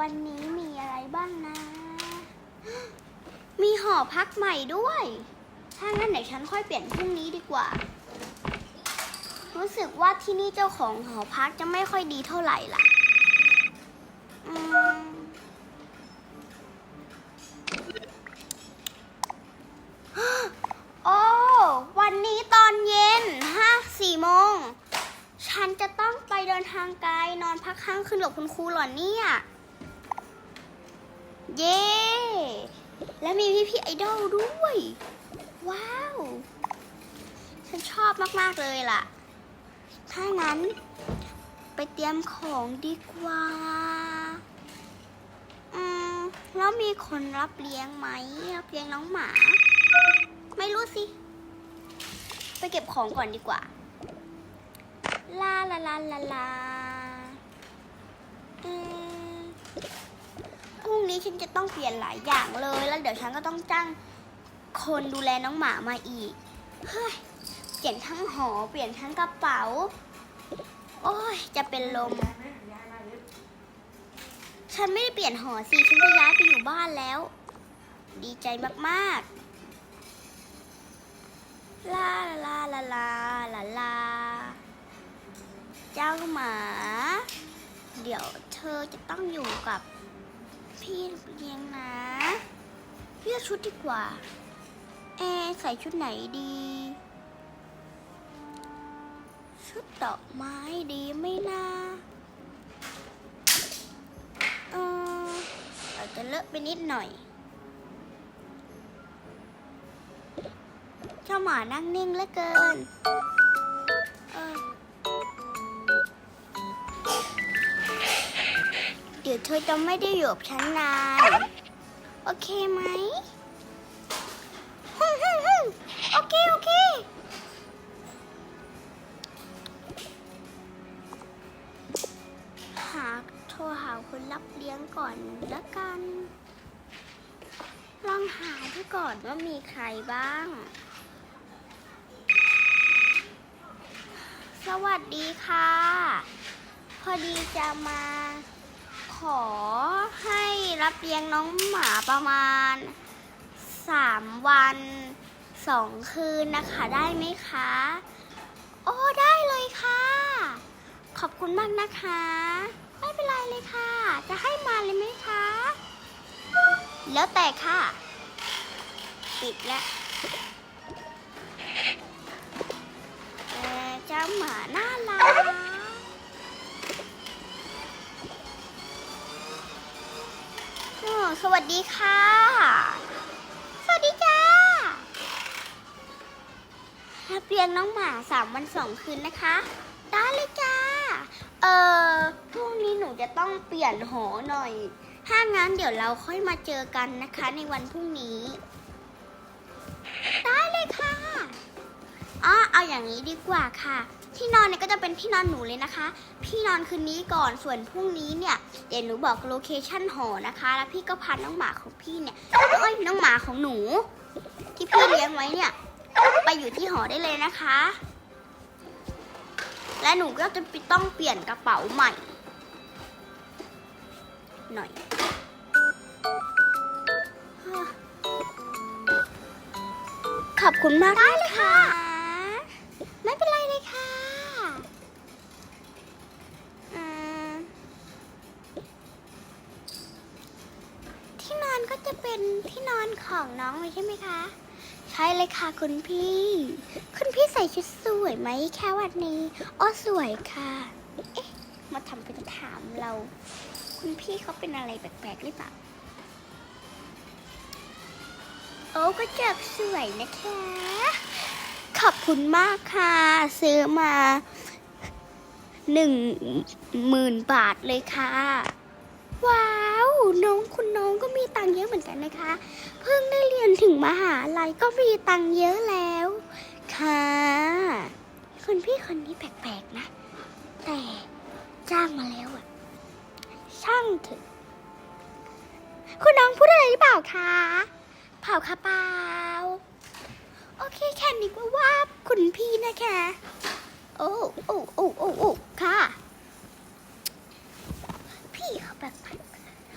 วันนี้มีอะไรบ้างนะ มีหอพักใหม่ด้วย ถ้างั้นเดี๋ยวฉันค่อยเปลี่ยนพรุ่งนี้ดีกว่า รู้สึกว่าที่นี่เจ้าของหอพักจะไม่ค่อยดีเท่าไหร่ล่ะอืมโอ้ วันนี้ตอนเย็นห้าสี่โมง ฉันจะต้องไปเดินทางไกลนอนพักค้างคืนกับคุณครูหรอเนี่ย เย้ และมีพี่พี่ไอดอลด้วย ว้าว ฉันชอบมาก ๆ เลยล่ะ ถ้างั้น ไปเตรียมของดีกว่า อืม แล้วมีคนรับเลี้ยงไหมรับเลี้ยงน้องหมา ไม่รู้สิ ไปเก็บของก่อนดีกว่า ลาลาลาลาลา นี้ฉันจะต้องเปลี่ยนหลายอย่างเลย แล้วเดี๋ยวฉันก็ต้องจ้างคนดูแลน้องหมามาอีก เฮ้ย เปลี่ยนทั้งหอ เปลี่ยนทั้งกระเป๋า โอ้ย จะเป็นลม ฉันไม่ได้เปลี่ยนหอสิ ฉันจะย้ายไปอยู่บ้านแล้ว ดีใจมากๆ ลาลาลาลาลาลา เจ้าหมา เดี๋ยวเธอจะต้องอยู่กับ พี่เลี้ยงนะเลือกชุดดีกว่าเอะใส่ชุดไหนดี ชุดดอกไม้ดีไหม่นาเอออาจจะเลอะไปนิดหน่อย เจ้าหมานั่งนิ่งเหลือเกิน ดี๋ยวเธอจะไม่ได้อยู่กับฉันนาน โอเคไหมโอเค โอเค หาโทรหาคนรับเลี้ยงก่อนละกัน ลองหาดูก่อนว่ามีใครบ้าง สวัสดีค่ะ พอดีจะมา อให้รับเลี้ยงน้องหมาประมาณสามวันสองคืนนะคะ ได้ไหมคะ โอ้ได้เลยค่ะ ขอบคุณมากนะคะ ไม่เป็นไรเลยค่ะ จะให้มาเลยไหมคะ แล้วแต่ค่ะ ปิดแล้วเจ้าหมาน่ารัก สวัสดีค่ะ สวัสดีจ้ารับเลี้ยงน้องหมาสามวันสองคืนนะคะ ได้เลยจ้า เอ่อพรุ่งนี้หนูจะต้องเปลี่ยนหอหน่อย ถ้างั้นเดี๋ยวเราค่อยมาเจอกันนะคะ ในวันพรุ่งนี้ ได้เลยค่ะอ๋อเอาอย่างนี้ดีกว่าค่ะ ที่นอนเนี่ยก็จะเป็นที่นอนหนูเลยนะคะ พี่นอนคืนนี้ก่อนส่วนพรุ่งนี้เนี่ยเดี๋ยวหนูบอกโลเคชั่นหอนะคะ แล้วพี่ก็พาน้องหมาของพี่เนี่ยเอ้ยน้องหมาของหนู ที่พี่เลี้ยงไว้เนี่ย ไปอยู่ที่หอได้เลยนะคะ และหนูก็จะต้องเปลี่ยนกระเป๋าใหม่ หน่อยขอบคุณมากได้เลยค่ะ ไม่เป็นไรเลยค่ะอืมที่นอนก็ จะเป็นที่นอนของน้องเลยใช่ไหมคะ ใช่เลยค่ะคุณพี่ คุณพี่ใส่ชุดสวยไหมแค่วันนี้อ๋อสวยค่ะ เอ๊ะ มาทำเป็นถามเรา คุณพี่เขาเป็นอะไรแปลกๆหรือเปล่า โอ้ก็จกสวยนะคะ ขอบคุณมากค่ะ ซื้อมาหนึ่งหมื่นบาทเลยค่ะ คุณน้องก็มีตังเยอะเหมือนกันนะคะ เพิ่งได้เรียนถึงมหาลัยก็มีตังเยอะแล้ว ค่ะคุณพี่คนนี้แปลกๆนะ แต่จ้างมาแล้วอะช่างเถอะคุณน้องพูดอะไรหรือเปล่าคะเผาค่ะเปล่าโอเคแค่นี้ก็ว่าคุณพี่นะคะโอ้โอ้โอ้โอ้โอ้ค่ะ พี่เขาแบบ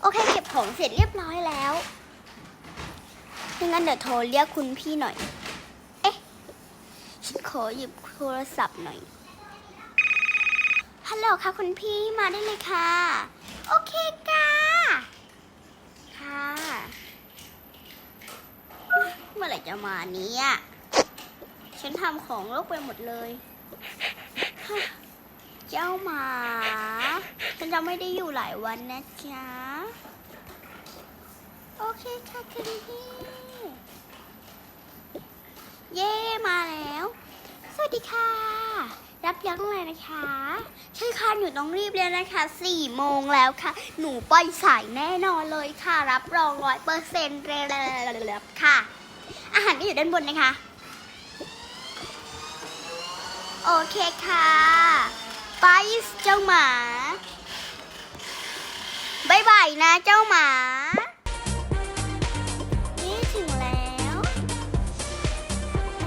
โอเค ของเสร็จเรียบร้อยแล้วงั้นเดี๋ยวโทรเรียกคุณพี่หน่อย เอ๊ะ ฉันขอหยิบโทรศัพท์หน่อย ฮัลโหลค่ะคุณพี่มาได้เลยค่ะ โอเคค่ะ ค่ะ เมื่อไหร่จะมาเนี้อะฉันทำของรกไปหมดเลย เจ้าหมาฉันจะไม่ได้อยู่หลายวันนะจ๊ะ โอเคค่ะคุณพี่เย่มาแล้ว สวัสดีค่ะ รับยังเลยนะคะใช่ค่ะหนูต้องรีบเลยนะคะสี่โมงแล้วค่ะ หนูปล่อยสายแน่นอนเลยค่ะ รับรองร้อยเปอร์เซ็นต์เลยค่ะ อาหารก็อยู่ด้านบนนะคะ โอเคค่ะ ไปเจ้าหมาบายบายนะเจ้าหมา นี่ถึงแล้วโอ้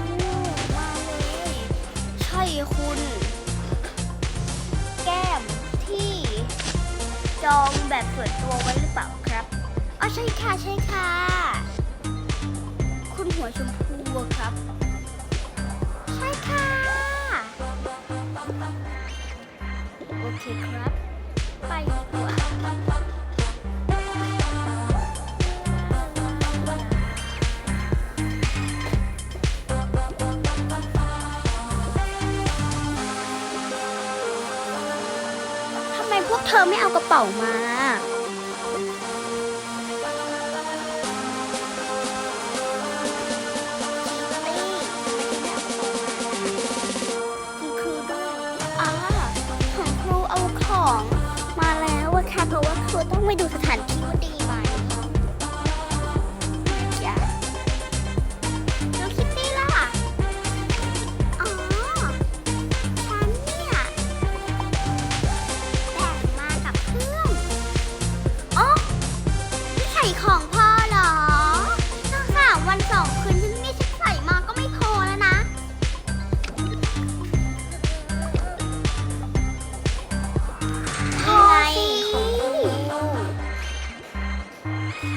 มาเลยใช่คุณ แก้มที่ จองแบบส่วนตัวไว้หรือเปล่าครับอ๋อใช่ค่ะ ใช่ค่ะ คุณหัวชมพูครับ เคครับ ไปดีกว่าทำไมพวกเธอไม่เอากระเป๋ามา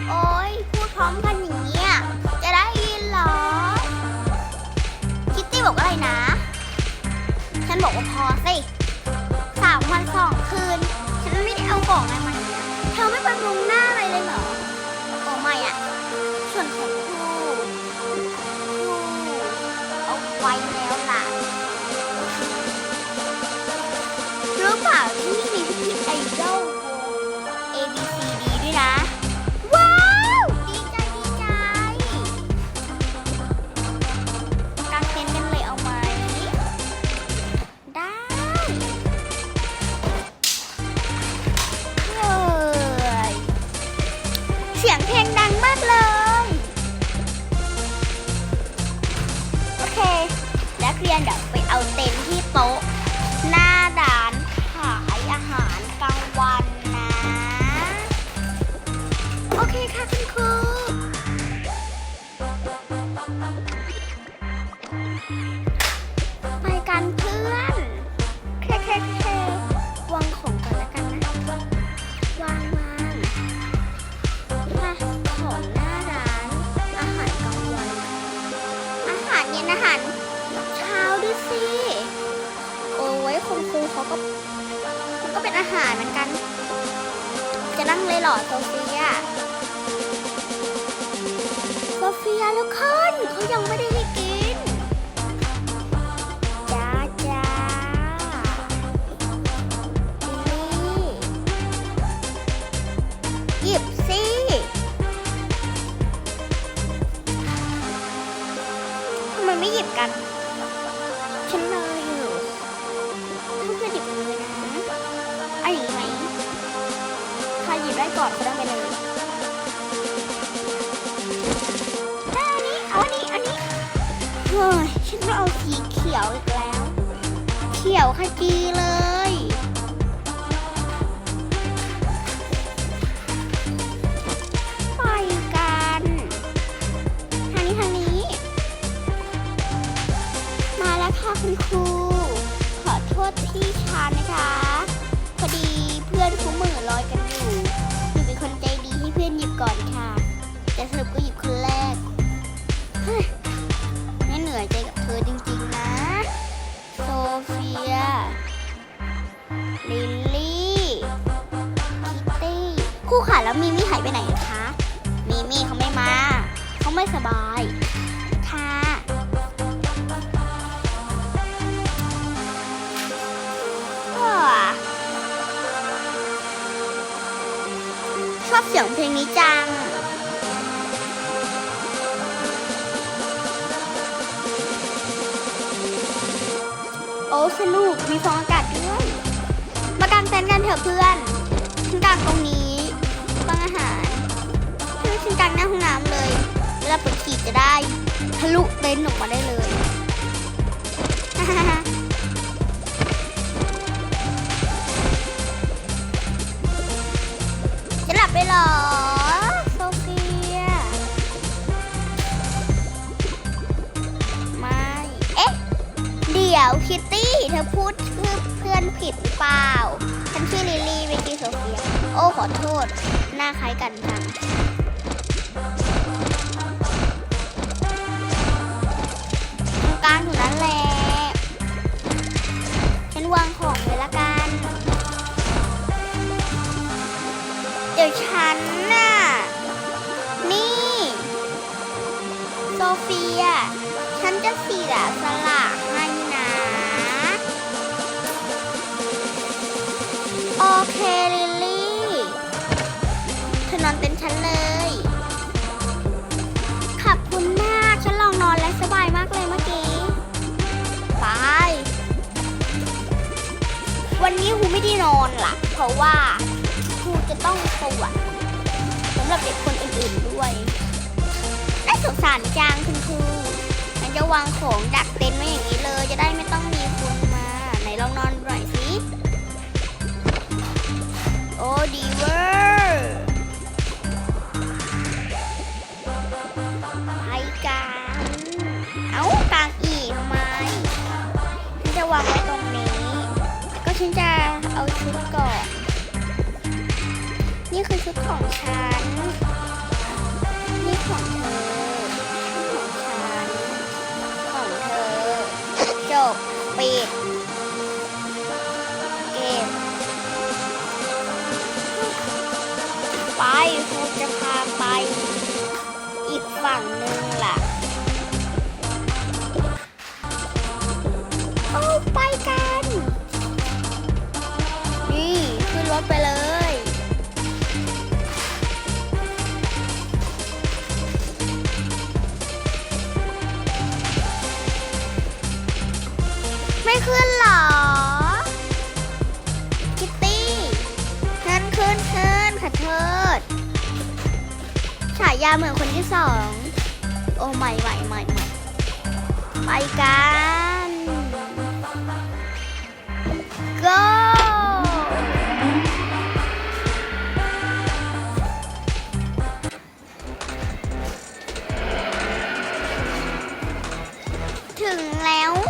โอ้ยพูดพร้อมกันอย่างเงี้ยจะได้ยินเหรอ คิตตี้บอกอะไรนะ ฉันบอกว่าพอสิสามวันสองคืน ฉันไม่ได้เอาของอะไรมาเนี่ยเธอไม่บำรุงหน้าอะไรเลยเหรอโอ้ไม่อะส่วนของครูครูเอาไว้แล้วล่ะ คุณครู ไปกันเพื่อนเคเคเควางของก่อนแล้วกันนะวางวางมาของหน้าร้าน อาหารกลางวัน อาหารเย็นอาหารเช้าด้วยสิ โอ้ยคุณครูเขาก็มันก็เป็นอาหารเหมือนกัน จะนั่งเลยเหรอโซเฟีย เฟียแล้วคนเขายังไม่ได้ให้กิน เอาสีเขียวอีกแล้ว เขียวขจีเลย ไปกัน ทางนี้ทางนี้ มาแล้วค่ะคุณครู ขอโทษที่ช้านะคะ พอดีเพื่อนเขาเหมือลอยกันอยู่หนูเป็นคนใจดีให้เพื่อนหยิบก่อนค่ะ แล้วมีมี่หายไปไหนคะมีมี่เขาไม่มาเขาไม่สบาย ค่ะอ้อชอบเสียงเพลงนี้จังโอ้สนุกมีฟองอากาศด้วย มากางเต็นท์กันเถอะเพื่อนฉันกางตรงนี้ ห้องน้ำเลยเวลาปวดฉี่จะได้ทะลุเต็นท์ออกมาได้เลยจะหลับไปเหรอโซเฟีย ไม่ เอ๊ะ เดี๋ยวคิตตี้เธอพูดชื่อเพื่อนผิดหรือเปล่า ฉันชื่อลิลลี่ไม่ชื่โซเฟีย โอ้ขอโทษ หน้าคล้ายกันจัง เฟีย ฉันจะเสียสละให้นะ โอเค ลิลลี่เธอนอนเต็นฉันเลย ขอบคุณมาก ฉันลองนอนและสบายมากเลยเมื่อกี้ ไป วันนี้ครูไม่ได้นอนล่ะ เพราะว่าครูจะต้องตรวจสำหรับเด็กคนอื่นๆด้วย สงสารจังคุณครูฉันจะวางของดักเต็นท์ไว้อย่างนี้เลย จะได้ไม่ต้องมีคนมา ไหนลองนอนหน่อยสิ โอ้ดีเวอร์ไปกันเอ้ากางอีกทำไมฉันจะวางไว้ตรงนี้ ก็ฉันจะเอาชุดก่อน นี่คือชุดของฉัน ปี ไม่ขึ้นหรอ คิตตี้ขึ้นขึ้นขึ้นค่ะเทิดฉายาเหมือนคนที่สอง โอ้ใหม่ใหม่ใหม่ใหม่ไปกัน go ถึงแล้ว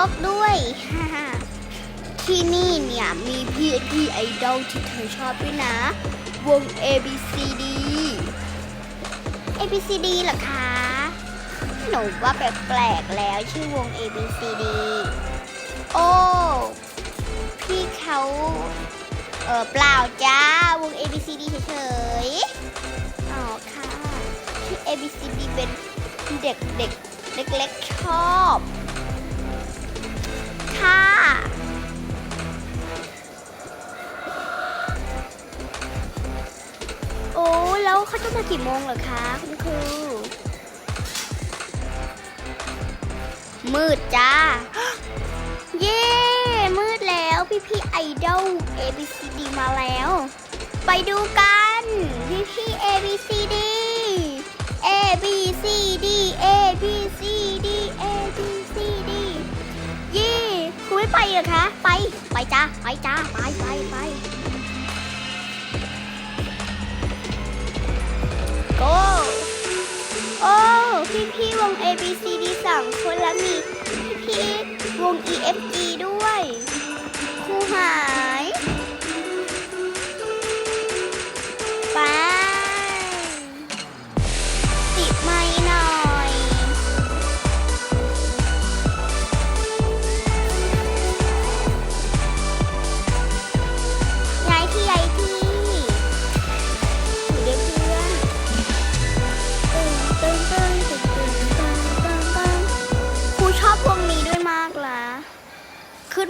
บยกด้วยที่นี่เนี่ยมีพี่ที่ไอดอลที่เธอชอบด้วยนะ วง A B C D A B C D เหรอคะ หนูว่าแปลกๆแล้วชื่อวง A B C D โอ้พี่เขาเออเปล่าจ้าวง A B C D เฉยๆ อ๋อค่ะที่ A B C D เป็นเด็กๆเล็กๆชอบ ค่ะ โอ้แล้วเขาจะมากี่โมงเหรอคะคุณครูมืดจ้า เย้มืดแล้วพี่พี่ไอดอล A B C D มาแล้ว ไปดูกัน พี่พี่ A B C D A B C D A B C D ไปเหรอคะไปไปจ้าไปจ้าไปไปไปโก้โอ้พี่พี่วง A B C D สองคนแล้วมีพี่พี่วง E F G ด้วยคู่หา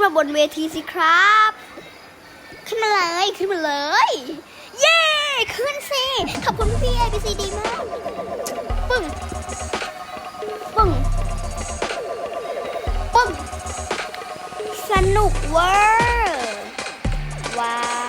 นมาบนเวทีสิครับ ขึ้นมาเลยขึ้นมาเลย เย้ขึ้นสิขอบคุณพี่ ABCD มากปึ้งปึ้งปึ้งสนุกเวอร์ว้า